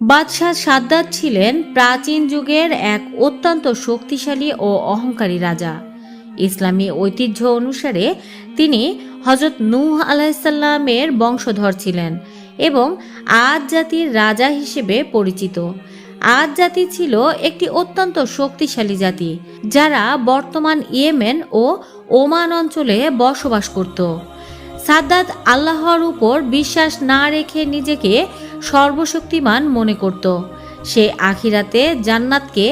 বাদশাহ সাদ্দাত ছিলেন প্রাচীন যুগের এক অত্যন্ত শক্তিশালী ও অহংকারী রাজা। ইসলামী ঐতিহ্য অনুসারে তিনি হজরত নূহ আলাহিসাল্লামের বংশধর ছিলেন এবং আজ জাতির রাজা হিসেবে পরিচিত। আজ জাতি ছিল একটি অত্যন্ত শক্তিশালী জাতি, যারা বর্তমান ইয়েমেন ও ওমান অঞ্চলে বসবাস করত। সাদ্দাত আল্লাহর উপর বিশ্বাস না রেখে নিজেকে সর্বশক্তিমান মনে করত। সে আখিরাতে জান্নাতকে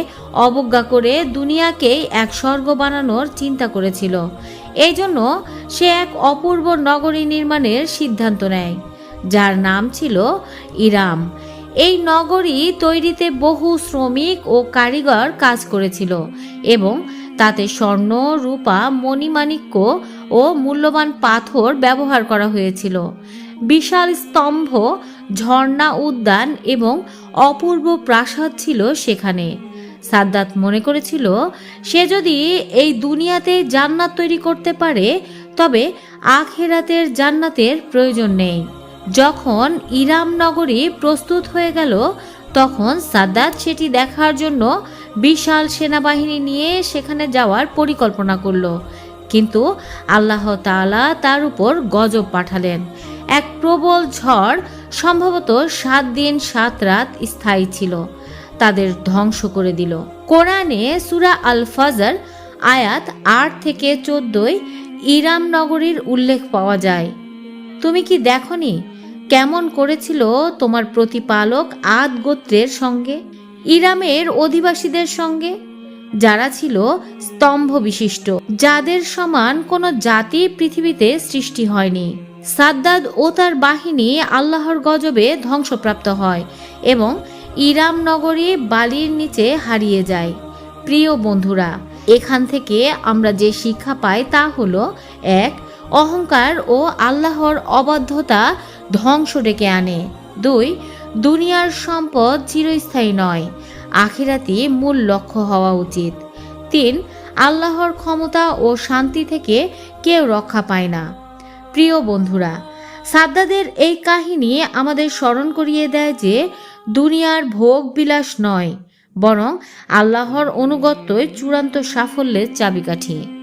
অবজ্ঞা করে দুনিয়াকেই এক স্বর্গ বানানোর চিন্তা করেছিল। এই জন্য সে এক অপূর্ব নগরী নির্মাণের সিদ্ধান্ত নেয়, যার নাম ছিল ইরাম। এই নগরী তৈরিতে বহু শ্রমিক ও কারিগর কাজ করেছিল এবং তাতে স্বর্ণ, রূপা, মণিমাণিক্য ও মূল্যবান পাথর ব্যবহার করা হয়েছিল। বিশাল স্তম্ভ ঝর্ণা উদ্যান এবং অপূর্ব প্রাসাদ ছিল সেখানে। সাদ্দাত মনে করেছিল, সে যদি এই দুনিয়াতে জান্নাত তৈরি করতে পারে, তবে আখেরাতের জান্নাতের প্রয়োজন নেই। যখন ইরাম নগরী প্রস্তুত হয়ে গেল, তখন সাদ্দাত সেটি দেখার জন্য বিশাল সেনাবাহিনী নিয়ে সেখানে যাওয়ার পরিকল্পনা করল। কিন্তু আল্লাহ তাআলা তার উপর গজব পাঠালেন। এক প্রবল ঝড়, সম্ভবত সাত দিন সাত রাত স্থায়ী ছিল, তাদের ধ্বংস করে দিল। কোরআনে সুরা আল ফাজার আয়াত আট থেকে চোদ্দই ইরাম নগরীর উল্লেখ পাওয়া যায়। তুমি কি দেখনি কেমন করেছিল তোমার প্রতিপালক আদ গোত্রের সঙ্গে, ইরামের অধিবাসীদের সঙ্গে? যারা ছিল স্তম্ভ বিশিষ্ট, যাদের সমান কোনো জাতি পৃথিবীতে সৃষ্টি হয়নি। সাদ্দাদ ও তার বাহিনী আল্লাহর গজবে ধ্বংসপ্রাপ্ত হয় এবং ইরাম নগরী বালির নিচে হারিয়ে যায়। প্রিয় বন্ধুরা, এখান থেকে আমরা যে শিক্ষা পাই তা হলো, এক, অহংকার ও আল্লাহর অবাধ্যতা ধ্বংস ডেকে আনে। দুই, দুনিয়ার সম্পদ চিরস্থায়ী নয়। আখিরাতি মূল লক্ষ্য হওয়া উচিত। তিন, আল্লাহর ক্ষমতা ও শান্তি থেকে কেউ রক্ষা পায় না। প্রিয় বন্ধুরা, সাদ্দাদের এই কাহিনী আমাদের স্মরণ করিয়ে দেয় যে দুনিয়ার ভোগ বিলাস নয়, বরং আল্লাহর অনুগত্যই চূড়ান্ত সাফল্যের চাবিকাঠি।